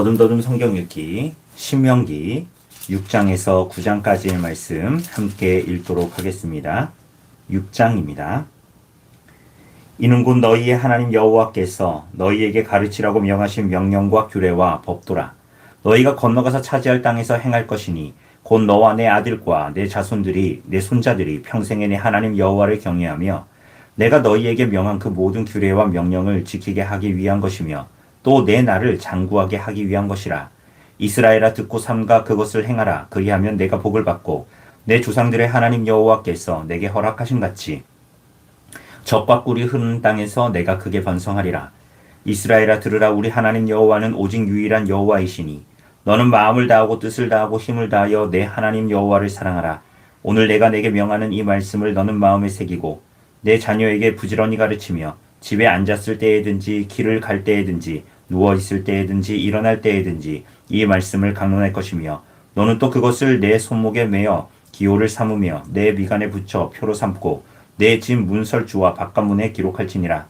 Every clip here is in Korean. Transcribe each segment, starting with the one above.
더듬더듬 성경 읽기 신명기 6장에서 9장까지의 말씀 함께 읽도록 하겠습니다. 6장입니다. 이는 곧 너희의 하나님 여호와께서 너희에게 가르치라고 명하신 명령과 규례와 법도라. 너희가 건너가서 차지할 땅에서 행할 것이니 곧 너와 내 아들과 내 자손들이 내 손자들이 평생에 내 하나님 여호와를 경외하며 내가 너희에게 명한 그 모든 규례와 명령을 지키게 하기 위한 것이며 또 내 나를 장구하게 하기 위한 것이라. 이스라엘아 듣고 삼가 그것을 행하라. 그리하면 내가 복을 받고 내 조상들의 하나님 여호와께서 내게 허락하신 같이 적과 꿀이 흐르는 땅에서 내가 크게 번성하리라. 이스라엘아 들으라 우리 하나님 여호와는 오직 유일한 여호와이시니 너는 마음을 다하고 뜻을 다하고 힘을 다하여 내 하나님 여호와를 사랑하라. 오늘 내가 내게 명하는 이 말씀을 너는 마음에 새기고 내 자녀에게 부지런히 가르치며 집에 앉았을 때에든지 길을 갈 때에든지 누워 있을 때에든지 일어날 때에든지 이 말씀을 강론할 것이며 너는 또 그것을 내 손목에 매어 기호를 삼으며 내 미간에 붙여 표로 삼고 내 집 문설주와 바깥문에 기록할지니라.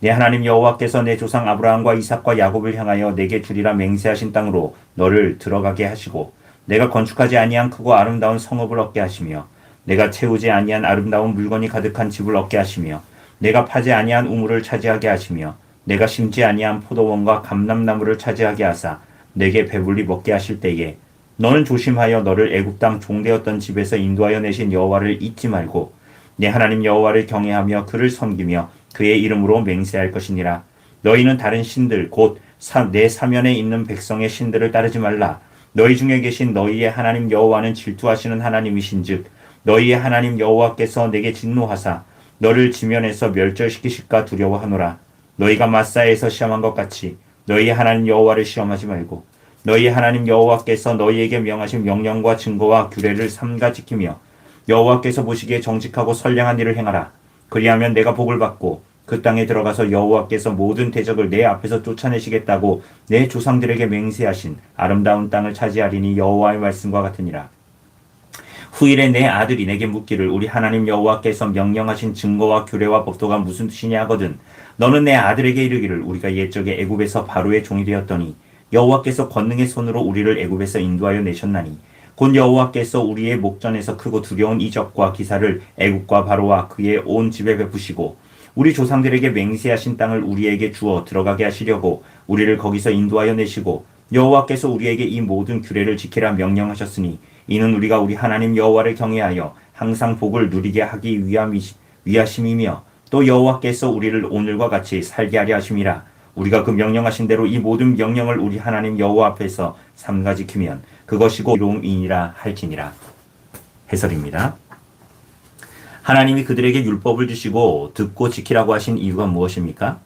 내 하나님 여호와께서 내 조상 아브라함과 이삭과 야곱을 향하여 내게 주리라 맹세하신 땅으로 너를 들어가게 하시고 내가 건축하지 아니한 크고 아름다운 성읍을 얻게 하시며 내가 채우지 아니한 아름다운 물건이 가득한 집을 얻게 하시며 내가 파지 아니한 우물을 차지하게 하시며 내가 심지 아니한 포도원과 감람나무를 차지하게 하사 내게 배불리 먹게 하실 때에 너는 조심하여 너를 애굽 땅 종되었던 집에서 인도하여 내신 여호와를 잊지 말고 내 하나님 여호와를 경외하며 그를 섬기며 그의 이름으로 맹세할 것이니라. 너희는 다른 신들 곧 내 사면에 있는 백성의 신들을 따르지 말라. 너희 중에 계신 너희의 하나님 여호와는 질투하시는 하나님이신즉 너희의 하나님 여호와께서 내게 진노하사 너를 지면에서 멸절시키실까 두려워하노라 너희가 마사에서 시험한 것 같이 너희 하나님 여호와를 시험하지 말고 너희 하나님 여호와께서 너희에게 명하신 명령과 증거와 규례를 삼가 지키며 여호와께서 보시기에 정직하고 선량한 일을 행하라. 그리하면 내가 복을 받고 그 땅에 들어가서 여호와께서 모든 대적을 내 앞에서 쫓아내시겠다고 내 조상들에게 맹세하신 아름다운 땅을 차지하리니 여호와의 말씀과 같으니라. 후일에 내 아들이 내게 묻기를 우리 하나님 여호와께서 명령하신 증거와 규례와 법도가 무슨 뜻이냐 하거든 너는 내 아들에게 이르기를 우리가 옛적에 애굽에서 바로의 종이 되었더니 여호와께서 권능의 손으로 우리를 애굽에서 인도하여 내셨나니 곧 여호와께서 우리의 목전에서 크고 두려운 이적과 기사를 애굽과 바로와 그의 온 집에 베푸시고 우리 조상들에게 맹세하신 땅을 우리에게 주어 들어가게 하시려고 우리를 거기서 인도하여 내시고 여호와께서 우리에게 이 모든 규례를 지키라 명령하셨으니 이는 우리가 우리 하나님 여호와를 경외하여 항상 복을 누리게 하기 위함이 위하심이며 또 여호와께서 우리를 오늘과 같이 살게 하려 하심이라 우리가 그 명령하신 대로 이 모든 명령을 우리 하나님 여호와 앞에서 삼가 지키면 그것이고 이로움이니라 할지니라 해설입니다. 하나님이 그들에게 율법을 주시고 듣고 지키라고 하신 이유가 무엇입니까?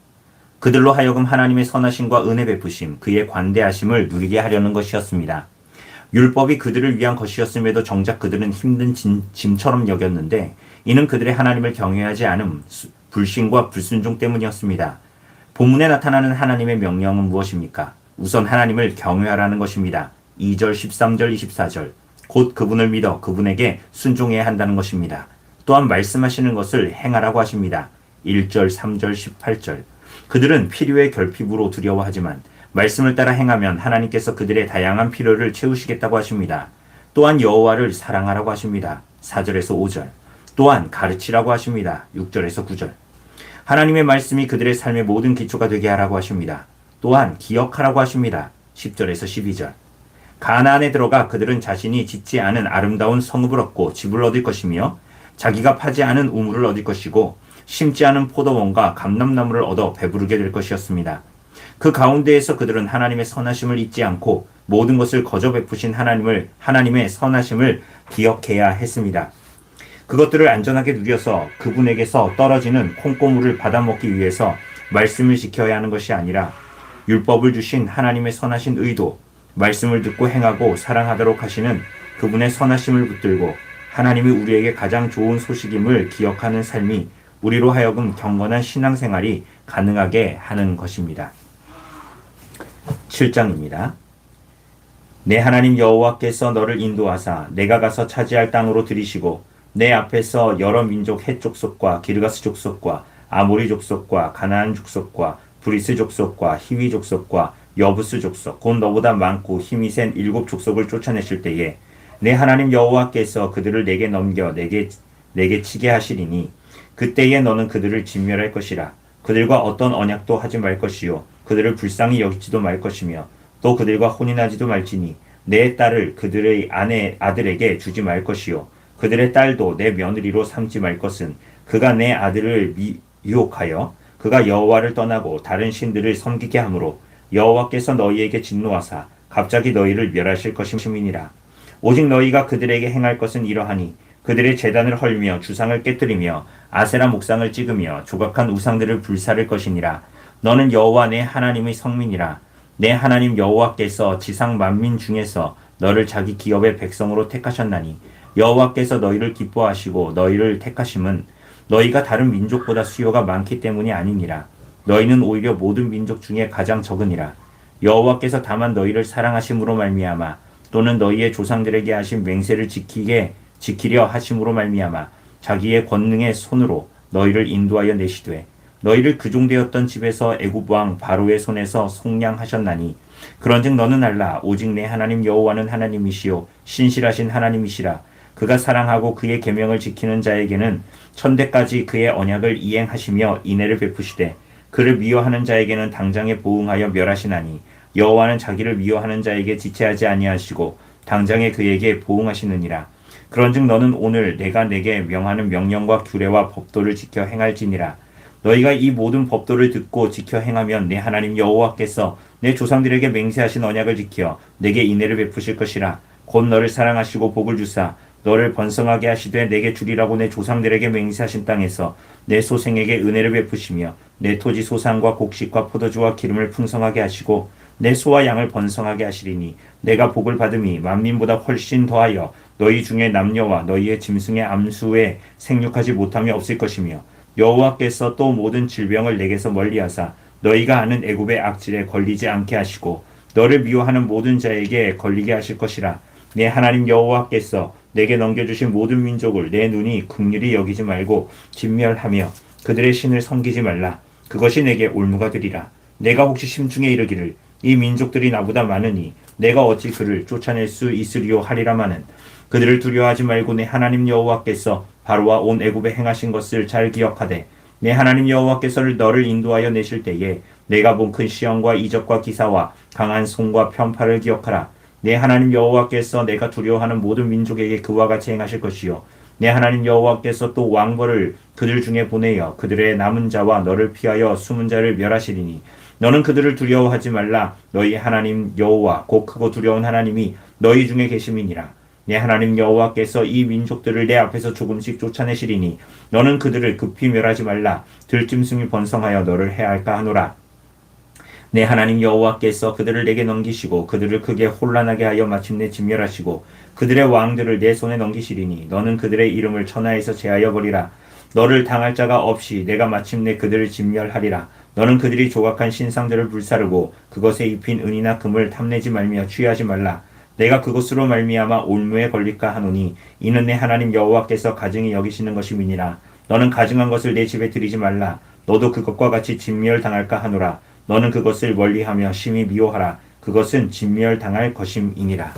그들로 하여금 하나님의 선하심과 은혜 베푸심, 그의 관대하심을 누리게 하려는 것이었습니다. 율법이 그들을 위한 것이었음에도 정작 그들은 힘든 짐, 짐처럼 여겼는데 이는 그들의 하나님을 경외하지 않음, 불신과 불순종 때문이었습니다. 본문에 나타나는 하나님의 명령은 무엇입니까? 우선 하나님을 경외하라는 것입니다. 2절, 13절, 24절. 곧 그분을 믿어 그분에게 순종해야 한다는 것입니다. 또한 말씀하시는 것을 행하라고 하십니다. 1절, 3절, 18절. 그들은 필요의 결핍으로 두려워하지만 말씀을 따라 행하면 하나님께서 그들의 다양한 필요를 채우시겠다고 하십니다. 또한 여호와를 사랑하라고 하십니다. 4절에서 5절. 또한 가르치라고 하십니다. 6절에서 9절. 하나님의 말씀이 그들의 삶의 모든 기초가 되게 하라고 하십니다. 또한 기억하라고 하십니다. 10절에서 12절. 가나안에 들어가 그들은 자신이 짓지 않은 아름다운 성읍을 얻고 집을 얻을 것이며 자기가 파지 않은 우물을 얻을 것이고 심지 않은 포도원과 감람나무를 얻어 배부르게 될 것이었습니다. 그 가운데에서 그들은 하나님의 선하심을 잊지 않고 모든 것을 거저 베푸신 하나님을 하나님의 선하심을 기억해야 했습니다. 그것들을 안전하게 누려서 그분에게서 떨어지는 콩고물을 받아먹기 위해서 말씀을 지켜야 하는 것이 아니라 율법을 주신 하나님의 선하신 의도, 말씀을 듣고 행하고 사랑하도록 하시는 그분의 선하심을 붙들고 하나님이 우리에게 가장 좋은 소식임을 기억하는 삶이 우리로 하여금 경건한 신앙생활이 가능하게 하는 것입니다. 7장입니다. 내 하나님 여호와께서 너를 인도하사 내가 가서 차지할 땅으로 들이시고 내 앞에서 여러 민족 헷 족속과 기르가스 족속과 아모리 족속과 가나안 족속과 브리스 족속과 히위 족속과 여부스 족속 곧 너보다 많고 힘이 센 일곱 족속을 쫓아내실 때에 내 하나님 여호와께서 그들을 내게 넘겨 내게 내게 치게 하시리니 그때에 너는 그들을 진멸할 것이라. 그들과 어떤 언약도 하지 말 것이요. 그들을 불쌍히 여기지도 말 것이며 또 그들과 혼인하지도 말지니 내 딸을 그들의 아내 아들에게 주지 말 것이요 그들의 딸도 내 며느리로 삼지 말 것은 그가 내 아들을 미, 유혹하여 그가 여호와를 떠나고 다른 신들을 섬기게 하므로 여호와께서 너희에게 진노하사 갑자기 너희를 멸하실 것임이니라. 오직 너희가 그들에게 행할 것은 이러하니 그들의 재단을 헐며 주상을 깨뜨리며 아세라 목상을 찍으며 조각한 우상들을 불사를 것이니라. 너는 여호와 내 하나님의 성민이라. 내 하나님 여호와께서 지상 만민 중에서 너를 자기 기업의 백성으로 택하셨나니 여호와께서 너희를 기뻐하시고 너희를 택하심은 너희가 다른 민족보다 수요가 많기 때문이 아니니라. 너희는 오히려 모든 민족 중에 가장 적으니라. 여호와께서 다만 너희를 사랑하심으로 말미암아 또는 너희의 조상들에게 하신 맹세를 지키게 지키려 하심으로 말미암아 자기의 권능의 손으로 너희를 인도하여 내시되 너희를 그종되었던 집에서 애굽 왕 바로의 손에서 속량하셨나니. 그런즉 너는 알라 오직 내 하나님 여호와는 하나님이시요 신실하신 하나님이시라 그가 사랑하고 그의 계명을 지키는 자에게는 천대까지 그의 언약을 이행하시며 인애를 베푸시되 그를 미워하는 자에게는 당장에 보응하여 멸하시나니 여호와는 자기를 미워하는 자에게 지체하지 아니하시고 당장에 그에게 보응하시느니라. 그런즉 너는 오늘 내가 내게 명하는 명령과 규례와 법도를 지켜 행할지니라. 너희가 이 모든 법도를 듣고 지켜 행하면 내 하나님 여호와께서 내 조상들에게 맹세하신 언약을 지켜 내게 인애를 베푸실 것이라. 곧 너를 사랑하시고 복을 주사 너를 번성하게 하시되 내게 주리라고 내 조상들에게 맹세하신 땅에서 내 소생에게 은혜를 베푸시며 내 토지 소산과 곡식과 포도주와 기름을 풍성하게 하시고 내 소와 양을 번성하게 하시리니 내가 복을 받음이 만민보다 훨씬 더하여 너희 중에 남녀와 너희의 짐승의 암수에 생육하지 못함이 없을 것이며 여호와께서 또 모든 질병을 내게서 멀리하사 너희가 아는 애굽의 악질에 걸리지 않게 하시고 너를 미워하는 모든 자에게 걸리게 하실 것이라 내 하나님 여호와께서 내게 넘겨주신 모든 민족을 내 눈이 극률이 여기지 말고 진멸하며 그들의 신을 섬기지 말라. 그것이 내게 올무가 되리라. 내가 혹시 심중에 이르기를 이 민족들이 나보다 많으니 내가 어찌 그를 쫓아낼 수 있으리요 하리라마는? 그들을 두려워하지 말고 내 하나님 여호와께서 바로와 온 애굽에 행하신 것을 잘 기억하되 내 하나님 여호와께서를 너를 인도하여 내실 때에 내가 본 큰 시험과 이적과 기사와 강한 손과 편파를 기억하라 내 하나님 여호와께서 내가 두려워하는 모든 민족에게 그와 같이 행하실 것이요. 내 하나님 여호와께서 또 왕벌을 그들 중에 보내어 그들의 남은 자와 너를 피하여 숨은 자를 멸하시리니 너는 그들을 두려워하지 말라. 너희 하나님 여호와 곧 크고 두려운 하나님이 너희 중에 계심이니라. 내 하나님 여호와께서 이 민족들을 내 앞에서 조금씩 쫓아내시리니 너는 그들을 급히 멸하지 말라. 들짐승이 번성하여 너를 해할까 하노라 내 하나님 여호와께서 그들을 내게 넘기시고 그들을 크게 혼란하게 하여 마침내 진멸하시고 그들의 왕들을 내 손에 넘기시리니 너는 그들의 이름을 천하에서 제하여 버리라. 너를 당할 자가 없이 내가 마침내 그들을 진멸하리라. 너는 그들이 조각한 신상들을 불사르고 그것에 입힌 은이나 금을 탐내지 말며 취하지 말라. 내가 그것으로 말미암아 올무에 걸릴까 하노니 이는 내 하나님 여호와께서 가증히 여기시는 것임이니라. 너는 가증한 것을 내 집에 들이지 말라. 너도 그것과 같이 진멸당할까 하노라 너는 그것을 멀리하며 심히 미워하라 그것은 진멸당할 것임이니라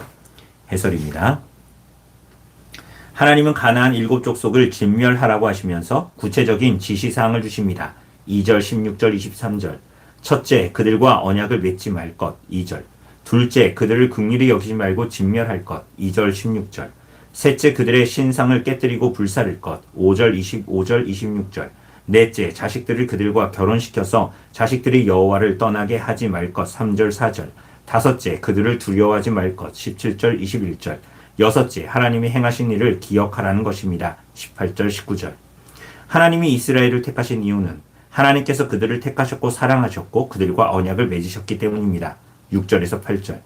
해설입니다. 하나님은 가나안 일곱 족속을 진멸하라고 하시면서 구체적인 지시사항을 주십니다. 2절, 16절, 23절. 첫째, 그들과 언약을 맺지 말 것. 2절. 둘째, 그들을 극률히 여기지 말고 진멸할 것. 2절, 16절. 셋째, 그들의 신상을 깨뜨리고 불사를 것. 5절, 25절, 26절. 넷째, 자식들을 그들과 결혼시켜서 자식들이 여호와를 떠나게 하지 말 것. 3절, 4절. 다섯째, 그들을 두려워하지 말 것. 17절, 21절. 여섯째, 하나님이 행하신 일을 기억하라는 것입니다. 18절, 19절. 하나님이 이스라엘을 택하신 이유는 하나님께서 그들을 택하셨고 사랑하셨고 그들과 언약을 맺으셨기 때문입니다. 6절에서 8절.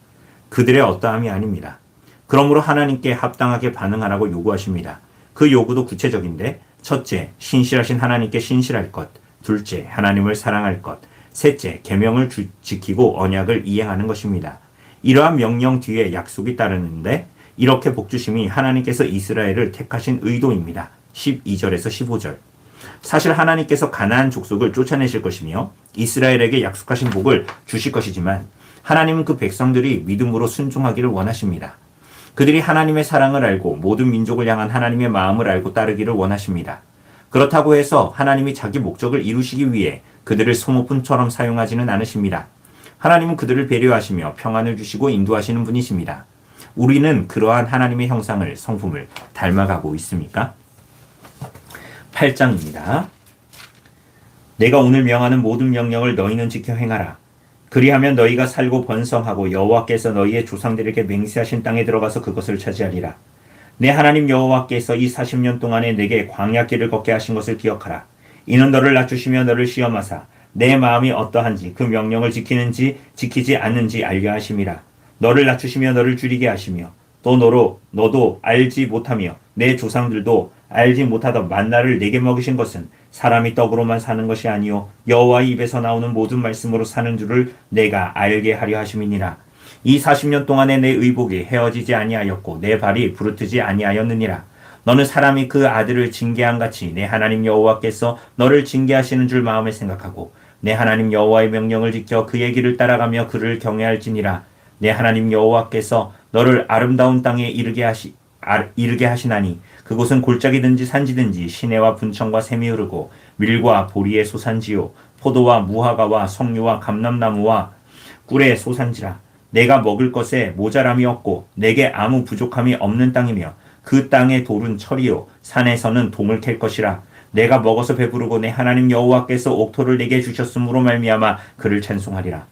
그들의 어떠함이 아닙니다. 그러므로 하나님께 합당하게 반응하라고 요구하십니다. 그 요구도 구체적인데 첫째, 신실하신 하나님께 신실할 것. 둘째, 하나님을 사랑할 것. 셋째, 계명을 주- 지키고 언약을 이행하는 것입니다. 이러한 명령 뒤에 약속이 따르는데 이렇게 복주심이 하나님께서 이스라엘을 택하신 의도입니다. 12절에서 15절. 사실 하나님께서 가나안 족속을 쫓아내실 것이며 이스라엘에게 약속하신 복을 주실 것이지만 하나님은 그 백성들이 믿음으로 순종하기를 원하십니다. 그들이 하나님의 사랑을 알고 모든 민족을 향한 하나님의 마음을 알고 따르기를 원하십니다. 그렇다고 해서 하나님이 자기 목적을 이루시기 위해 그들을 소모품처럼 사용하지는 않으십니다. 하나님은 그들을 배려하시며 평안을 주시고 인도하시는 분이십니다. 우리는 그러한 하나님의 형상을 성품을 닮아가고 있습니까? 8장입니다. 내가 오늘 명하는 모든 명령을 너희는 지켜 행하라. 그리하면 너희가 살고 번성하고 여호와께서 너희의 조상들에게 맹세하신 땅에 들어가서 그것을 차지하리라. 내 하나님 여호와께서 이 40년 동안에 내게 광야길을 걷게 하신 것을 기억하라. 이는 너를 낮추시며 너를 시험하사 내 마음이 어떠한지 그 명령을 지키는지 지키지 않는지 알려 하심이라. 너를 낮추시며 너를 줄이게 하시며 또 너로 너도 알지 못하며 내 조상들도 알지 못하던 만나를 내게 먹이신 것은 사람이 떡으로만 사는 것이 아니요 여호와의 입에서 나오는 모든 말씀으로 사는 줄을 내가 알게 하려 하심이니라. 이 40년 동안에 내 의복이 헤어지지 아니하였고 내 발이 부르트지 아니하였느니라. 너는 사람이 그 아들을 징계한 같이 내 하나님 여호와께서 너를 징계하시는 줄 마음에 생각하고 내 하나님 여호와의 명령을 지켜 그의 길을 따라가며 그를 경외할지니라. 내 하나님 여호와께서 너를 아름다운 땅에 이르게 하시 아, 이르게 하시나니 그곳은 골짜기든지 산지든지 시내와 분청과 샘이 흐르고 밀과 보리의 소산지요 포도와 무화과와 석류와 감람나무와 꿀의 소산지라. 내가 먹을 것에 모자람이 없고 내게 아무 부족함이 없는 땅이며 그 땅의 돌은 철이요 산에서는 동을 캘 것이라. 내가 먹어서 배부르고 내 하나님 여호와께서 옥토를 내게 주셨으므로 말미암아 그를 찬송하리라.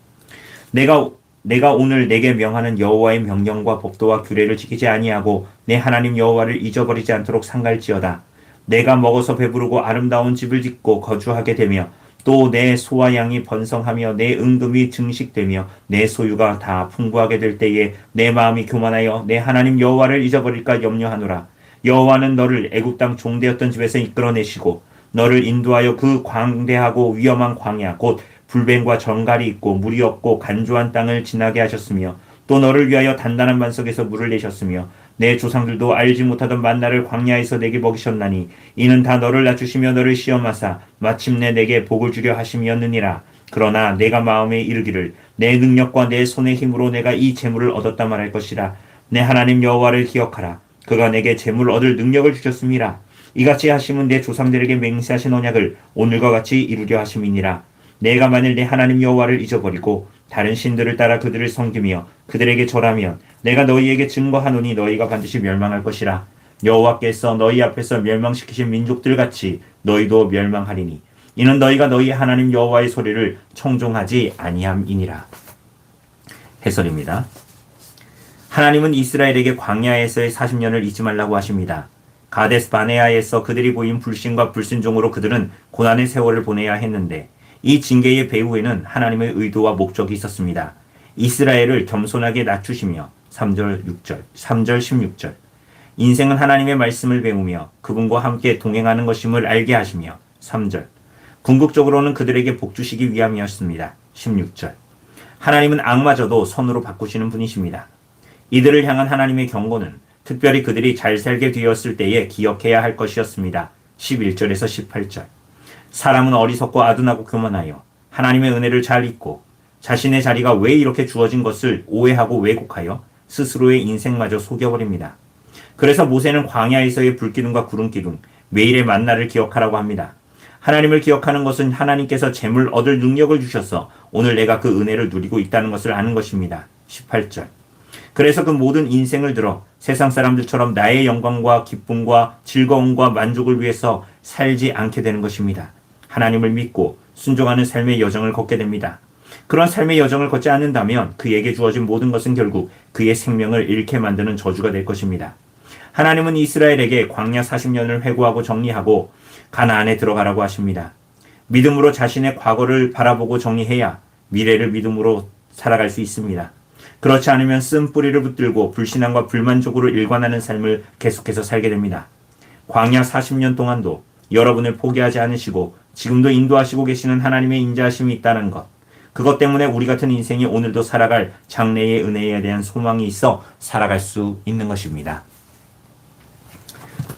내가 내가 오늘 내게 명하는 여호와의 명령과 법도와 규례를 지키지 아니하고 내 하나님 여호와를 잊어버리지 않도록 상갈지어다. 내가 먹어서 배부르고 아름다운 집을 짓고 거주하게 되며 또 내 소와 양이 번성하며 내 은금이 증식되며 내 소유가 다 풍부하게 될 때에 내 마음이 교만하여 내 하나님 여호와를 잊어버릴까 염려하노라. 여호와는 너를 애굽 땅 종되었던 집에서 이끌어내시고 너를 인도하여 그 광대하고 위험한 광야 곧 불뱀과 정갈이 있고 물이 없고 간조한 땅을 지나게 하셨으며 또 너를 위하여 단단한 반석에서 물을 내셨으며 내 조상들도 알지 못하던 만나를 광야에서 내게 먹이셨나니 이는 다 너를 낮추시며 너를 시험하사 마침내 내게 복을 주려 하심이었느니라. 그러나 내가 마음에 이르기를 내 능력과 내 손의 힘으로 내가 이 재물을 얻었다 말할 것이라. 내 하나님 여호와를 기억하라. 그가 내게 재물을 얻을 능력을 주셨음이라. 이같이 하심은 내 조상들에게 맹세하신 언약을 오늘과 같이 이루려 하심이니라 내가 만일 내 하나님 여호와를 잊어버리고 다른 신들을 따라 그들을 섬기며 그들에게 절하면 내가 너희에게 증거하노니 너희가 반드시 멸망할 것이라 여호와께서 너희 앞에서 멸망시키신 민족들 같이 너희도 멸망하리니 이는 너희가 너희 하나님 여호와의 소리를 청종하지 아니함이니라 해설입니다. 하나님은 이스라엘에게 광야에서의 40년을 잊지 말라고 하십니다. 가데스 바네아에서 그들이 보인 불신과 불순종으로 그들은 고난의 세월을 보내야 했는데 이 징계의 배후에는 하나님의 의도와 목적이 있었습니다. 이스라엘을 겸손하게 낮추시며 3절 6절 3절 16절 인생은 하나님의 말씀을 배우며 그분과 함께 동행하는 것임을 알게 하시며 3절 궁극적으로는 그들에게 복 주시기 위함이었습니다. 16절 하나님은 악마저도 선으로 바꾸시는 분이십니다. 이들을 향한 하나님의 경고는 특별히 그들이 잘 살게 되었을 때에 기억해야 할 것이었습니다. 11절에서 18절 사람은 어리석고 아둔하고 교만하여 하나님의 은혜를 잘 잊고 자신의 자리가 왜 이렇게 주어진 것을 오해하고 왜곡하여 스스로의 인생마저 속여버립니다. 그래서 모세는 광야에서의 불기둥과 구름기둥, 매일의 만나를 기억하라고 합니다. 하나님을 기억하는 것은 하나님께서 재물 얻을 능력을 주셔서 오늘 내가 그 은혜를 누리고 있다는 것을 아는 것입니다. 18절. 그래서 그 모든 인생을 들어 세상 사람들처럼 나의 영광과 기쁨과 즐거움과 만족을 위해서 살지 않게 되는 것입니다. 하나님을 믿고 순종하는 삶의 여정을 걷게 됩니다. 그런 삶의 여정을 걷지 않는다면 그에게 주어진 모든 것은 결국 그의 생명을 잃게 만드는 저주가 될 것입니다. 하나님은 이스라엘에게 광야 40년을 회고하고 정리하고 가나안에 들어가라고 하십니다. 믿음으로 자신의 과거를 바라보고 정리해야 미래를 믿음으로 살아갈 수 있습니다. 그렇지 않으면 쓴 뿌리를 붙들고 불신앙과 불만족으로 일관하는 삶을 계속해서 살게 됩니다. 광야 40년 동안도 여러분을 포기하지 않으시고 지금도 인도하시고 계시는 하나님의 인자하심이 있다는 것. 그것 때문에 우리 같은 인생이 오늘도 살아갈 장래의 은혜에 대한 소망이 있어 살아갈 수 있는 것입니다.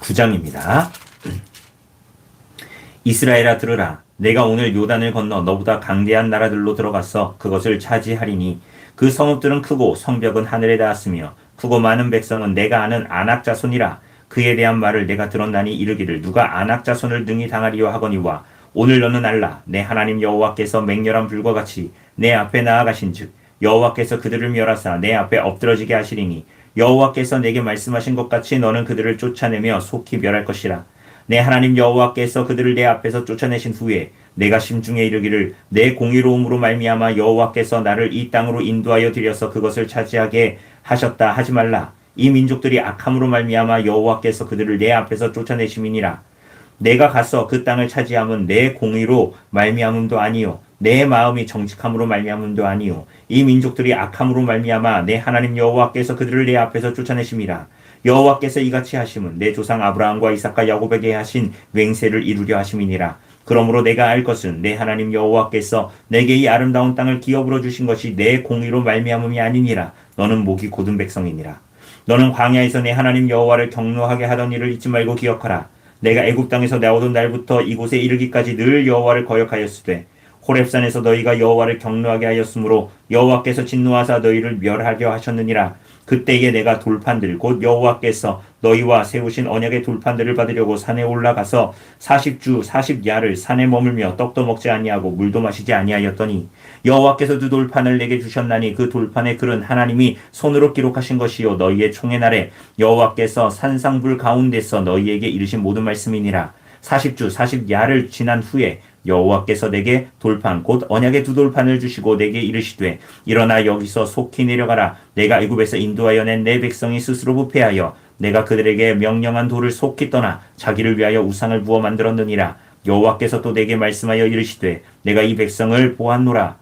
9장입니다. 이스라엘아 들으라. 내가 오늘 요단을 건너 너보다 강대한 나라들로 들어가서 그것을 차지하리니 그 성읍들은 크고 성벽은 하늘에 닿았으며 크고 많은 백성은 내가 아는 안악 자손이라 그에 대한 말을 내가 들었나니 이르기를 누가 안악 자손을 능히 당하리요 하거니와 오늘 너는 알라. 내 하나님 여호와께서 맹렬한 불과 같이 내 앞에 나아가신즉 여호와께서 그들을 멸하사 내 앞에 엎드러지게 하시리니 여호와께서 내게 말씀하신 것 같이 너는 그들을 쫓아내며 속히 멸할 것이라. 내 하나님 여호와께서 그들을 내 앞에서 쫓아내신 후에 내가 심중에 이르기를 내 공의로움으로 말미암아 여호와께서 나를 이 땅으로 인도하여 들여서 그것을 차지하게 하셨다. 하지 말라. 이 민족들이 악함으로 말미암아 여호와께서 그들을 내 앞에서 쫓아내심이니라 내가 가서 그 땅을 차지함은 내 공의로 말미암음도 아니요. 내 마음이 정직함으로 말미암음도 아니요. 이 민족들이 악함으로 말미암아 내 하나님 여호와께서 그들을 내 앞에서 쫓아내심이라 여호와께서 이같이 하심은 내 조상 아브라함과 이삭과 야곱에게 하신 맹세를 이루려 하심이니라. 그러므로 내가 알 것은 내 하나님 여호와께서 내게 이 아름다운 땅을 기업으로 주신 것이 내 공의로 말미암음이 아니니라. 너는 목이 곧은 백성이니라. 너는 광야에서 내 하나님 여호와를 경노하게 하던 일을 잊지 말고 기억하라 내가 애굽 땅에서 나오던 날부터 이곳에 이르기까지 늘 여호와를 거역하였으되 호렙산에서 너희가 여호와를 경노하게 하였으므로 여호와께서 진노하사 너희를 멸하려 하셨느니라 그때에 내가 돌판들 곧 여호와께서 너희와 세우신 언약의 돌판들을 받으려고 산에 올라가서 40주 40야를 산에 머물며 떡도 먹지 아니하고 물도 마시지 아니하였더니 여호와께서 두 돌판을 내게 주셨나니 그 돌판의 글은 하나님이 손으로 기록하신 것이요 너희의 총의 날에 여호와께서 산상불 가운데서 너희에게 이르신 모든 말씀이니라. 40주 40야를 지난 후에 여호와께서 내게 돌판 곧 언약의 두 돌판을 주시고 내게 이르시되 일어나 여기서 속히 내려가라. 내가 애굽에서 인도하여 낸 내 백성이 스스로 부패하여 내가 그들에게 명령한 돌을 속히 떠나 자기를 위하여 우상을 부어 만들었느니라. 여호와께서 또 내게 말씀하여 이르시되 내가 이 백성을 보았노라.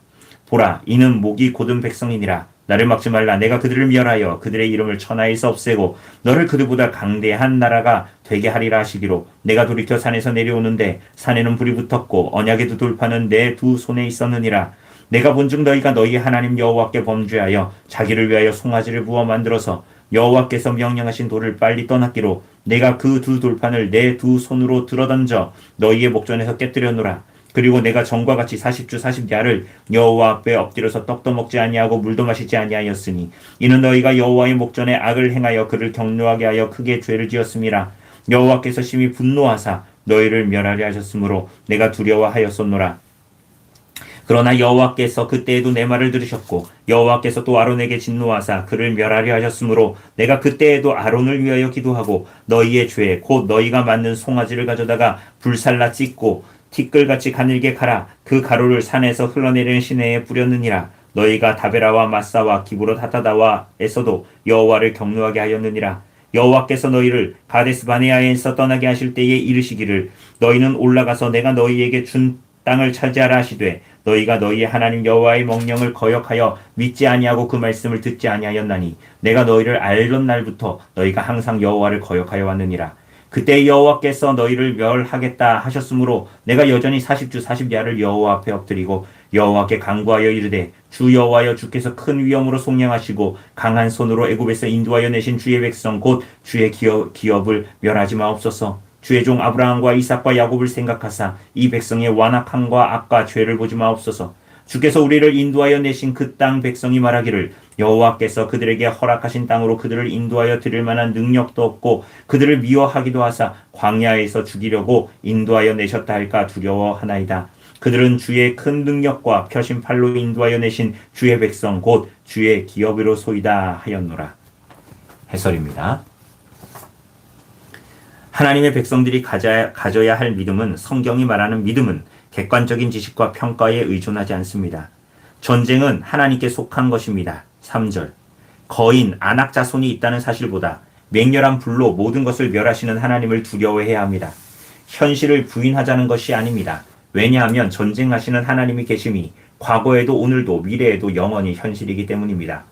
보라 이는 목이 곧은 백성이니라 나를 막지 말라. 내가 그들을 멸하여 그들의 이름을 천하에서 없애고 너를 그들보다 강대한 나라가 되게 하리라 하시기로 내가 돌이켜 산에서 내려오는데 산에는 불이 붙었고 언약의 두 돌판은 내두 손에 있었느니라. 내가 본즉 너희가 너희 하나님 여호와께 범죄하여 자기를 위하여 송아지를 부어 만들어서 여호와께서 명령하신 돌을 빨리 떠났기로 내가 그 두 돌판을 내 두 손으로 들어던져 너희의 목전에서 깨뜨려노라 그리고 내가 전과 같이 40주 40야를 여호와 앞에 엎드려서 떡도 먹지 아니하고 물도 마시지 아니하였으니 이는 너희가 여호와의 목전에 악을 행하여 그를 경노하게 하여 크게 죄를 지었음이라. 여호와께서 심히 분노하사 너희를 멸하려 하셨으므로 내가 두려워하였었노라. 그러나 여호와께서 그때에도 내 말을 들으셨고 여호와께서 또 아론에게 진노하사 그를 멸하려 하셨으므로 내가 그때에도 아론을 위하여 기도하고 너희의 죄 곧 너희가 만든 송아지를 가져다가 불살라 찢고 티끌같이 가늘게 갈아 그 가루를 산에서 흘러내리는 시내에 뿌렸느니라. 너희가 다베라와 마사와 기브롯 하타다와에서도 여호와를 경노하게 하였느니라. 여호와께서 너희를 가데스 바네아에서 떠나게 하실 때에 이르시기를 너희는 올라가서 내가 너희에게 준 땅을 차지하라 하시되 너희가 너희의 하나님 여호와의 명령을 거역하여 믿지 아니하고 그 말씀을 듣지 아니하였나니 내가 너희를 알던 날부터 너희가 항상 여호와를 거역하여 왔느니라 그때 여호와께서 너희를 멸하겠다 하셨으므로 내가 여전히 40주 40야를 여호와 앞에 엎드리고 여호와께 간구하여 이르되 주 여호와여 주께서 큰 위엄으로 속량하시고 강한 손으로 애굽에서 인도하여 내신 주의 백성 곧 주의 기업, 기업을 멸하지 마옵소서. 주의 종 아브라함과 이삭과 야곱을 생각하사 이 백성의 완악함과 악과 죄를 보지 마옵소서 주께서 우리를 인도하여 내신 그 땅 백성이 말하기를 여호와께서 그들에게 허락하신 땅으로 그들을 인도하여 드릴 만한 능력도 없고 그들을 미워하기도 하사 광야에서 죽이려고 인도하여 내셨다 할까 두려워하나이다. 그들은 주의 큰 능력과 펴신 팔로 인도하여 내신 주의 백성 곧 주의 기업으로 소이다 하였노라. 해설입니다. 하나님의 백성들이 가져, 가져야 할 믿음은 성경이 말하는 믿음은 객관적인 지식과 평가에 의존하지 않습니다. 전쟁은 하나님께 속한 것입니다. 3절. 거인, 안악 자손이 있다는 사실보다 맹렬한 불로 모든 것을 멸하시는 하나님을 두려워해야 합니다. 현실을 부인하자는 것이 아닙니다. 왜냐하면 전쟁하시는 하나님이 계심이 과거에도 오늘도 미래에도 영원히 현실이기 때문입니다.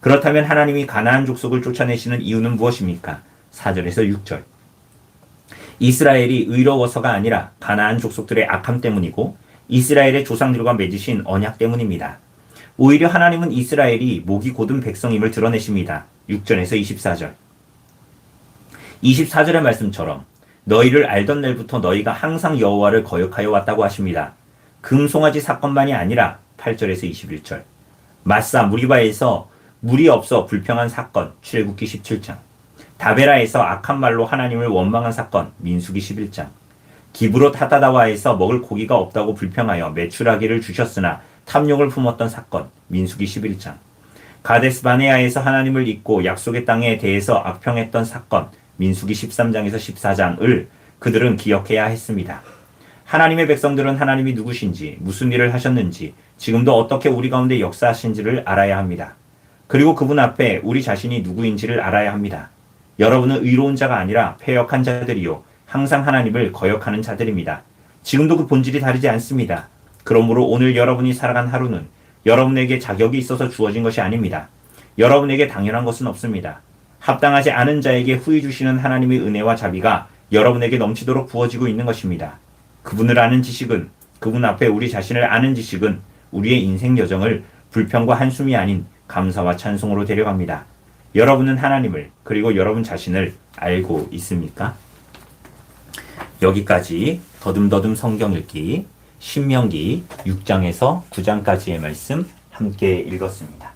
그렇다면 하나님이 가나안 족속을 쫓아내시는 이유는 무엇입니까? 4절에서 6절. 이스라엘이 의로워서가 아니라 가나안 족속들의 악함 때문이고 이스라엘의 조상들과 맺으신 언약 때문입니다. 오히려 하나님은 이스라엘이 목이 곧은 백성임을 드러내십니다. 6절에서 24절. 24절의 말씀처럼 너희를 알던 날부터 너희가 항상 여호와를 거역하여 왔다고 하십니다. 금송아지 사건만이 아니라 8절에서 21절. 마사 무리바에서 물이 없어 불평한 사건 출애굽기 17장 다베라에서 악한 말로 하나님을 원망한 사건 민수기 11장 기브롯 하다다와에서 먹을 고기가 없다고 불평하여 매출하기를 주셨으나 탐욕을 품었던 사건 민수기 11장 가데스 바네아에서 하나님을 잊고 약속의 땅에 대해서 악평했던 사건 민수기 13장에서 14장을 그들은 기억해야 했습니다. 하나님의 백성들은 하나님이 누구신지 무슨 일을 하셨는지 지금도 어떻게 우리 가운데 역사하신지를 알아야 합니다. 그리고 그분 앞에 우리 자신이 누구인지를 알아야 합니다. 여러분은 의로운 자가 아니라 패역한 자들이요 항상 하나님을 거역하는 자들입니다. 지금도 그 본질이 다르지 않습니다. 그러므로 오늘 여러분이 살아간 하루는 여러분에게 자격이 있어서 주어진 것이 아닙니다. 여러분에게 당연한 것은 없습니다. 합당하지 않은 자에게 후히 주시는 하나님의 은혜와 자비가 여러분에게 넘치도록 부어지고 있는 것입니다. 그분을 아는 지식은 그분 앞에 우리 자신을 아는 지식은 우리의 인생 여정을 불평과 한숨이 아닌 감사와 찬송으로 데려갑니다. 여러분은 하나님을 그리고 여러분 자신을 알고 있습니까? 여기까지 더듬더듬 성경 읽기 신명기 6장에서 9장까지의 말씀 함께 읽었습니다.